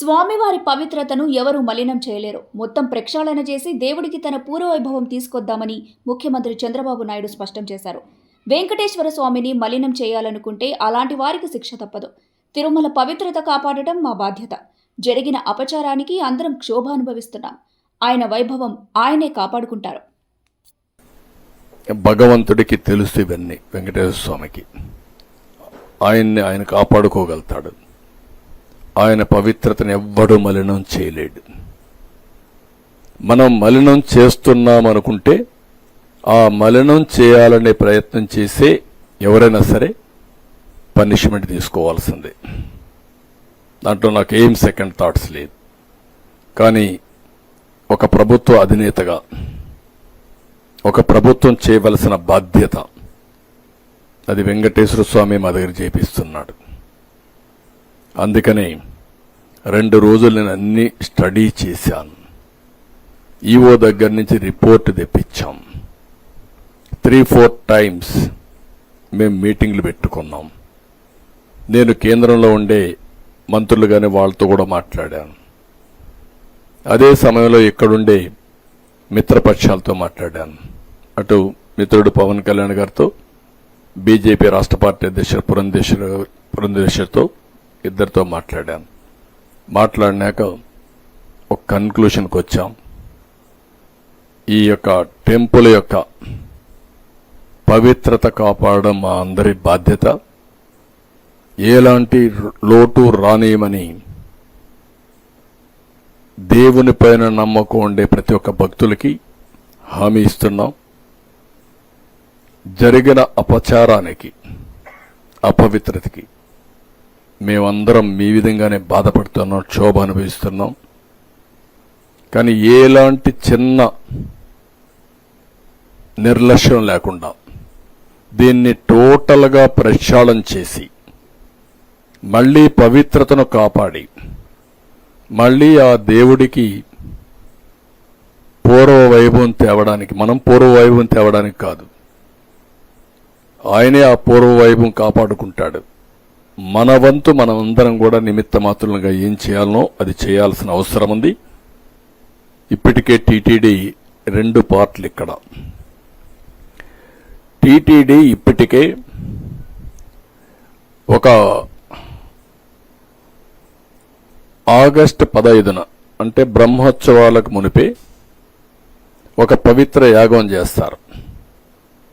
స్వామివారి పవిత్రతను ఎవరూ మలినం చేయలేరు. మొత్తం ప్రక్షాళన చేసి దేవుడికి తన పూర్వవైభవం తీసుకొద్దామని ముఖ్యమంత్రి చంద్రబాబు నాయుడు స్పష్టం చేశారు. వెంకటేశ్వర స్వామిని మలినం చేయాలనుకుంటే అలాంటి వారికి శిక్ష తప్పదు. తిరుమల పవిత్రత కాపాడటం మా బాధ్యత. జరిగిన అపచారానికి అందరం క్షోభ అనుభవిస్తున్నాం ఆయన వైభవం ఆయనే కాపాడుకుంటారు. భగవంతుడికి తెలుసు ఇవన్నీ వెంకటేశ్వర స్వామికి. ఆయన్ని ఆయన కాపాడుకోగలుగుతాడు. ఆయన పవిత్రతను ఎవ్వడూ మలినం చేయలేడు. మనం మలినం చేస్తున్నాం అనుకుంటే ఆ మలినం చేయాలనే ప్రయత్నం చేసే ఎవరైనా సరే పనిష్మెంట్ తీసుకోవాల్సిందే. దాంట్లో నాకు ఏం సెకండ్ థాట్స్ లేదు. కానీ ఒక ప్రభుత్వ అధినేతగా ఒక ప్రభుత్వం చేయవలసిన బాధ్యత అది వెంకటేశ్వర స్వామి మా దగ్గర చేపిస్తున్నాడు. అందుకని రెండు రోజులు నేను అన్నీ స్టడీ చేశాను. ఈఓ దగ్గర నుంచి రిపోర్ట్ తెప్పించాం. త్రీ ఫోర్ టైమ్స్ మేము మీటింగ్లు పెట్టుకున్నాం. నేను కేంద్రంలో ఉండే మంత్రులు కానీ వాళ్ళతో కూడా మాట్లాడాను. అదే సమయంలో ఇక్కడుండే మిత్రపక్షాలతో మాట్లాడాను. అటు మిత్రుడు పవన్ కళ్యాణ్ గారితో బీజేపీ రాష్ట్ర పార్టీ అధ్యక్షుడు పురంధేశ్వర పురంధేశ్వరితో ఇద్దరితో మాట్లాడాను. మాట్లాడినాక ఒక కన్క్లూషన్కి వచ్చాం. ఈ యొక్క టెంపుల్ యొక్క పవిత్రత కాపాడడం మా అందరి బాధ్యత. ఎలాంటి లోటు రానియమని దేవుని పైన నమ్మకం ఉండే ప్రతి ఒక్క భక్తులకి హామీ ఇస్తున్నాం. జరిగిన అపచారానికి అపవిత్రతకి మేమందరం మీ విధంగానే బాధపడుతున్నాం క్షోభ అనుభవిస్తున్నాం. కానీ ఎలాంటి చిన్న నిర్లక్ష్యం లేకుండా దీన్ని టోటల్గా ప్రక్షాళన చేసి మళ్ళీ పవిత్రతను కాపాడి మళ్ళీ ఆ దేవుడికి పూర్వ వైభవం తేవడానికి మనం పూర్వ వైభవం తేవడానికి కాదు. ఆయనే ఆ పూర్వ వైభవం కాపాడుకుంటాడు. మన వంతు మనం అందరం కూడా నిమిత్త మాత్రులుగా ఏం చేయాలనో అది చేయాల్సిన అవసరం ఉంది. ఇప్పటికే టీటీడీ రెండు పార్ట్లు ఇక్కడ. టీటీడీ ఇప్పటికే ఒక ఆగస్టు పదహైదున అంటే బ్రహ్మోత్సవాలకు మునిపే ఒక పవిత్ర యాగం చేస్తారు.